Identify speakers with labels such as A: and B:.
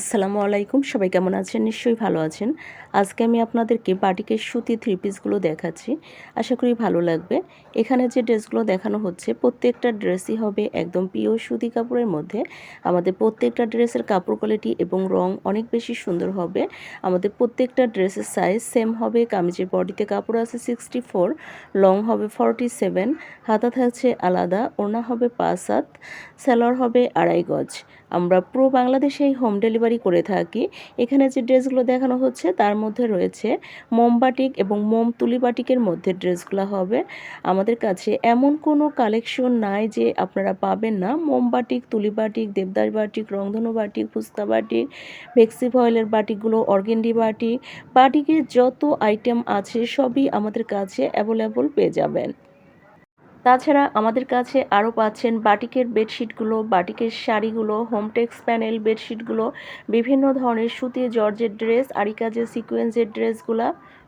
A: আসসালামু আলাইকুম। সবাই কেমন আছেন? নিশ্চয়ই ভালো আছেন। আজকে আমি আপনাদেরকে বাটিকের সুতি থ্রি পিসগুলো দেখাচ্ছি। আশা করি ভালো লাগবে। এখানে যে ড্রেসগুলো দেখানো হচ্ছে, প্রত্যেকটা ড্রেসই হবে একদম পিওর সুতি কাপড়ের মধ্যে। আমাদের প্রত্যেকটা ড্রেসের কাপড় কোয়ালিটি এবং রং অনেক বেশি সুন্দর হবে। আমাদের প্রত্যেকটা ড্রেসের সাইজ সেম হবে। কামিজের বডিতে কাপড় আছে সিক্সটি ফোর লং হবে ফর্টি সেভেন হাতা থাকছে আলাদা, ওড়না হবে পাঁচ হাত স্যালোয়ার হবে আড়াই গজ। আমরা পুরো বাংলাদেশেই হোম ডেলিভারি করে থাকি। এখানে যে ড্রেসগুলো দেখানো হচ্ছে, তার মধ্যে রয়েছে মোমবাটিক এবং মোম তুলি বাটিকের মধ্যে ড্রেসগুলো হবে। আমাদের কাছে এমন কোনো কালেকশন নাই যে আপনারা পাবেন না। মোমবাটিক তুলি বাটিক, দেবদাস বাটিক, রংধনু বাটিক, ফুচকা বাটিক, ভেক্সি ভয়েলের বাটিকগুলো, অর্গেন্ডি বাটিক। বাটিকের যত আইটেম আছে, সবই আমাদের কাছে অ্যাভেলেবল পেয়ে যাবেন। তাছাড়া আমাদের কাছে আরও পাচ্ছেন বাটিকের বেডশিটগুলো, বাটিকের শাড়িগুলো হোমটেক্স প্যানেল বেডশিটগুলো বিভিন্ন ধরনের সুতির জর্জের ড্রেস আরিকাজের সিকোয়েন্সের ড্রেসগুলা